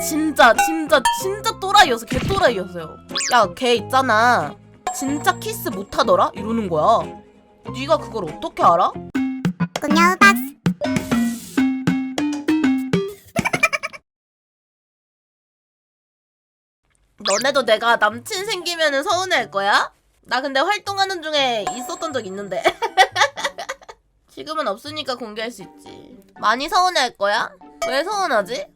진짜 진짜 진짜 또라이였어 개 또라이였어요 야 걔 있잖아 진짜 키스 못하더라 이러는 거야 네가 그걸 어떻게 알아? 꾸녀 박스 너네도 내가 남친 생기면은 서운해할 거야? 나 근데 활동하는 중에 있었던 적 있는데 지금은 없으니까 공개할 수 있지 많이 서운해할 거야? 왜 서운하지?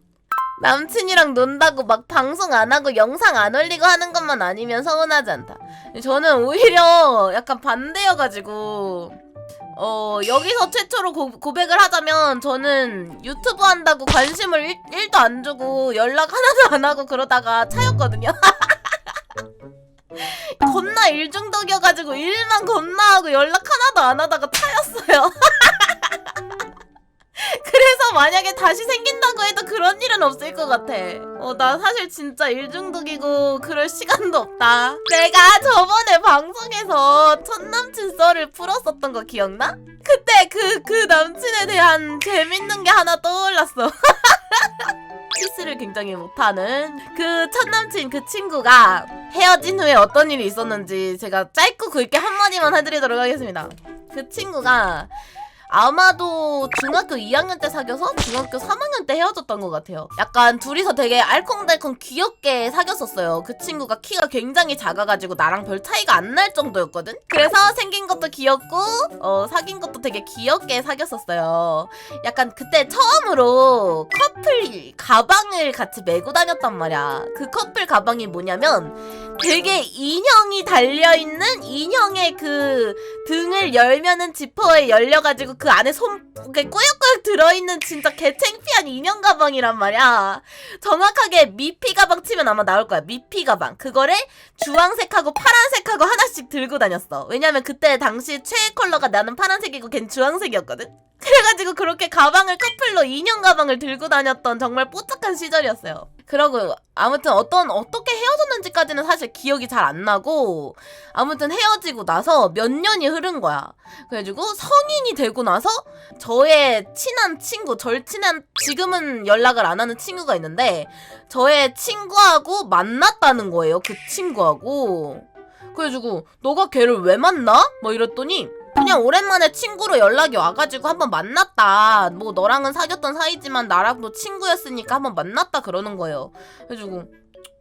남친이랑 논다고 막 방송 안 하고 영상 안 올리고 하는 것만 아니면 서운하지 않다. 저는 오히려 약간 반대여가지고 어 여기서 최초로 고, 고백을 하자면 저는 유튜브 한다고 관심을 일, 1도 안 주고 연락 하나도 안 하고 그러다가 차였거든요. 겁나 일중독이어가지고 일만 겁나 하고 연락 하나도 안 하다가 차였어요. 그래서 만약에 다시 생긴다고 해도 그런 일은 없을 것 같아. 어, 나 사실 진짜 일중독이고 그럴 시간도 없다. 내가 저번에 방송에서 첫 남친 썰을 풀었었던 거 기억나? 그때 그, 그 남친에 대한 재밌는 게 하나 떠올랐어. 키스를 굉장히 못하는 그 첫 남친 그 친구가 헤어진 후에 어떤 일이 있었는지 제가 짧고 굵게 한마디만 해드리도록 하겠습니다. 그 친구가 아마도 중학교 2학년 때 사귀어서 중학교 3학년 때 헤어졌던 것 같아요. 약간 둘이서 되게 알콩달콩 귀엽게 사귀었었어요. 그 친구가 키가 굉장히 작아가지고 나랑 별 차이가 안 날 정도였거든? 그래서 생긴 것도 귀엽고, 어, 사귄 것도 되게 귀엽게 사귀었었어요. 약간 그때 처음으로 커플 가방을 같이 메고 다녔단 말이야. 그 커플 가방이 뭐냐면 되게 인형이 달려있는 인형의 그 등을 열면은 지퍼에 열려가지고 그 안에 손 꾸역꾸역 들어있는 진짜 개창피한 인형 가방이란 말이야. 정확하게 미피 가방 치면 아마 나올 거야. 미피 가방. 그거를 주황색하고 파란색하고 하나씩 들고 다녔어. 왜냐면 그때 당시 최애 컬러가 나는 파란색이고 걘 주황색이었거든. 그래가지고 그렇게 가방을 커플로 인형 가방을 들고 다녔던 정말 뽀짝한 시절이었어요. 그러고 아무튼 어떤 어떻게 헤어졌는지까지는 사실 기억이 잘 안 나고 아무튼 헤어지고 나서 몇 년이 흐른 거야. 그래가지고 성인이 되고 나서 저의 친한 친구, 절친한 지금은 연락을 안 하는 친구가 있는데 저의 친구하고 만났다는 거예요. 그 친구하고. 그래가지고 너가 걔를 왜 만나? 뭐 이랬더니 그냥 오랜만에 친구로 연락이 와가지고 한번 만났다. 뭐 너랑은 사귀었던 사이지만 나랑도 친구였으니까 한번 만났다 그러는 거예요. 그래가지고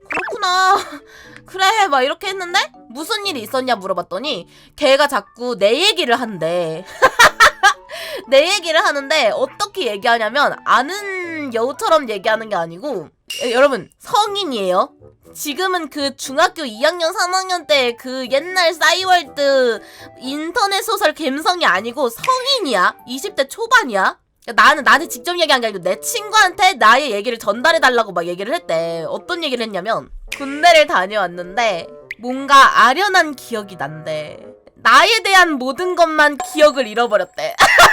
그렇구나. 그래 막 이렇게 했는데 무슨 일이 있었냐 물어봤더니 걔가 자꾸 내 얘기를 한대. 내 얘기를 하는데 어떻게 얘기하냐면 아는 여우처럼 얘기하는 게 아니고 에, 여러분 성인이에요. 지금은 그 중학교 2학년 3학년 때 그 옛날 싸이월드 인터넷 소설 감성이 아니고 성인이야. 20대 초반이야. 나는 나한테 직접 얘기한 게 아니고 내 친구한테 나의 얘기를 전달해 달라고 막 얘기를 했대. 어떤 얘기를 했냐면 군대를 다녀왔는데 뭔가 아련한 기억이 난대. 나에 대한 모든 것만 기억을 잃어버렸대.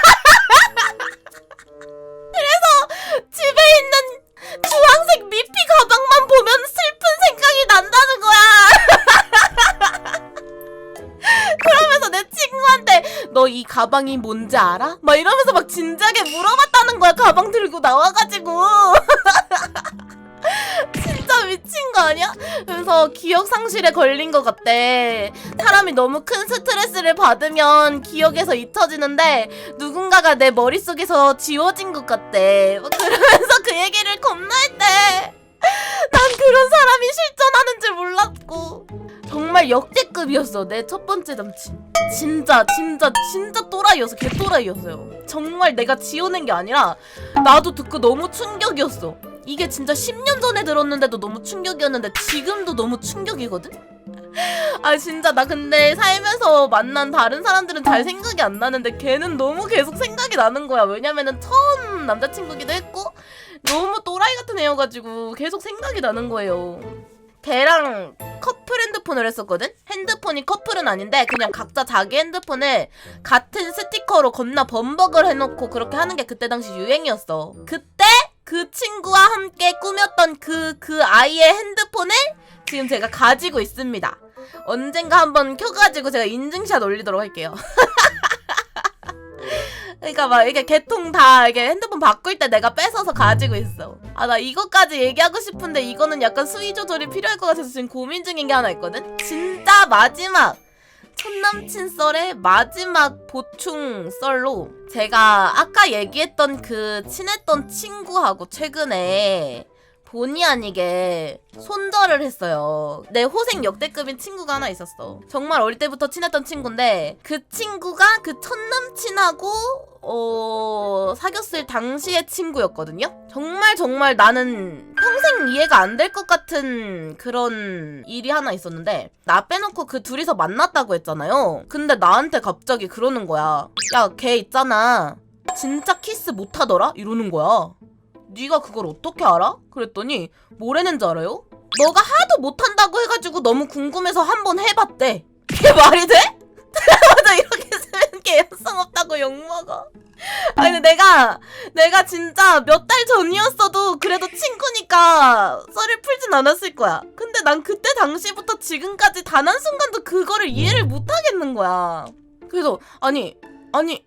가방이 뭔지 알아? 막 이러면서 막 진지하게 물어봤다는 거야. 가방 들고 나와가지고. 진짜 미친 거 아니야? 그래서 기억 상실에 걸린 것 같대. 사람이 너무 큰 스트레스를 받으면 기억에서 잊혀지는데 누군가가 내 머릿속에서 지워진 것 같대. 막 그러면서 그 얘기를 겁나 했대. 난 그런 사람이 실존하는 줄 몰랐고. 정말 역대급이었어. 내 첫 번째 남친. 진짜 진짜 진짜 또라이였어. 개 또라이였어요. 정말 내가 지어낸 게 아니라 나도 듣고 너무 충격이었어. 이게 진짜 10년 전에 들었는데도 너무 충격이었는데 지금도 너무 충격이거든? 아 진짜 나 근데 살면서 만난 다른 사람들은 잘 생각이 안 나는데 걔는 너무 계속 생각이 나는 거야 왜냐면은 처음 남자친구기도 했고 너무 또라이 같은 애여가지고 계속 생각이 나는 거예요 걔랑 커플 핸드폰을 했었거든? 핸드폰이 커플은 아닌데 그냥 각자 자기 핸드폰을 같은 스티커로 겁나 범벅을 해놓고 그렇게 하는 게 그때 당시 유행이었어 그때 그 친구와 함께 꾸몄던 그, 그 아이의 핸드폰을 지금 제가 가지고 있습니다. 언젠가 한번 켜가지고 제가 인증샷 올리도록 할게요. 그러니까 막 이게 개통 다 이게 핸드폰 바꿀 때 내가 뺏어서 가지고 있어. 아 나 이것까지 얘기하고 싶은데 이거는 약간 수위 조절이 필요할 것 같아서 지금 고민 중인 게 하나 있거든. 진짜 마지막 첫 남친 썰의 마지막 보충 썰로 제가 아까 얘기했던 그 친했던 친구하고 최근에 본의 아니게 손절을 했어요. 내 호생 역대급인 친구가 하나 있었어. 정말 어릴 때부터 친했던 친구인데 그 친구가 그 첫 남친하고 어 사귀었을 당시의 친구였거든요. 정말 정말 나는 평생 이해가 안 될 것 같은 그런 일이 하나 있었는데 나 빼놓고 그 둘이서 만났다고 했잖아요. 근데 나한테 갑자기 그러는 거야. 야, 걔 있잖아. 진짜 키스 못 하더라? 이러는 거야. 네가 그걸 어떻게 알아? 그랬더니 뭐라는 줄 알아요? 너가 하도 못한다고 해가지고 너무 궁금해서 한번 해봤대. 그게 말이 돼? 맞아 이렇게 쓰면 개연성 없다고 욕먹어. 아니 근데 내가 내가 진짜 몇 달 전이었어도 그래도 친구니까 썰을 풀진 않았을 거야. 근데 난 그때 당시부터 지금까지 단 한 순간도 그거를 이해를 못 하겠는 거야. 그래서 아니 아니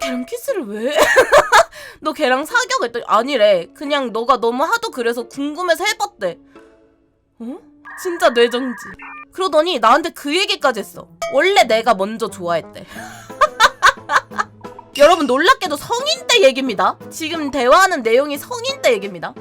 걔랑 키스를 왜? 너 걔랑 사겨? 그랬더니 아니래. 그냥 너가 너무 하도 그래서 궁금해서 해봤대. 어? 진짜 뇌정지. 그러더니 나한테 그 얘기까지 했어. 원래 내가 먼저 좋아했대. 여러분 놀랍게도 성인 때 얘기입니다. 지금 대화하는 내용이 성인 때 얘기입니다.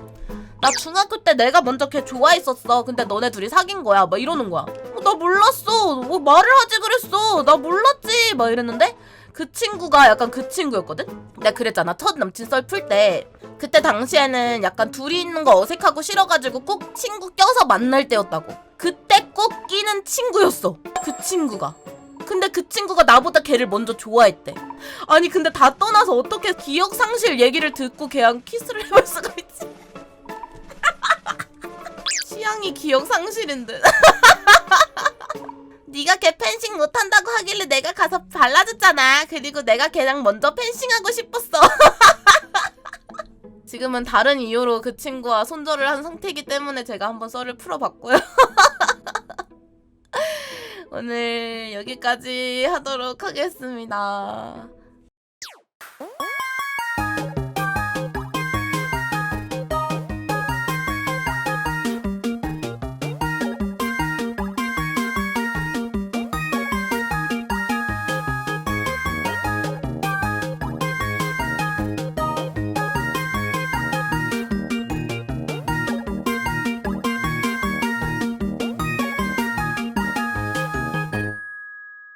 나 중학교 때 내가 먼저 걔 좋아했었어. 근데 너네 둘이 사귄 거야. 막 이러는 거야. 어, 나 몰랐어. 뭐 말을 하지 그랬어. 나 몰랐지. 막 이랬는데 그 친구가 약간 그 친구였거든? 내가 그랬잖아. 첫 남친 썰 풀 때. 그때 당시에는 약간 둘이 있는 거 어색하고 싫어가지고 꼭 친구 껴서 만날 때였다고. 그때 꼭 끼는 친구였어. 그 친구가. 근데 그 친구가 나보다 걔를 먼저 좋아했대. 아니 근데 다 떠나서 어떻게 기억 상실 얘기를 듣고 걔랑 키스를 해볼 수가 있지? 취향이 기억 상실인 듯. 네가 걔 펜싱 못한다고 하길래 내가 가서 발라줬잖아. 그리고 내가 걔랑 먼저 펜싱하고 싶었어. 지금은 다른 이유로 그 친구와 손절을 한 상태이기 때문에 제가 한번 썰을 풀어봤고요. 오늘 여기까지 하도록 하겠습니다.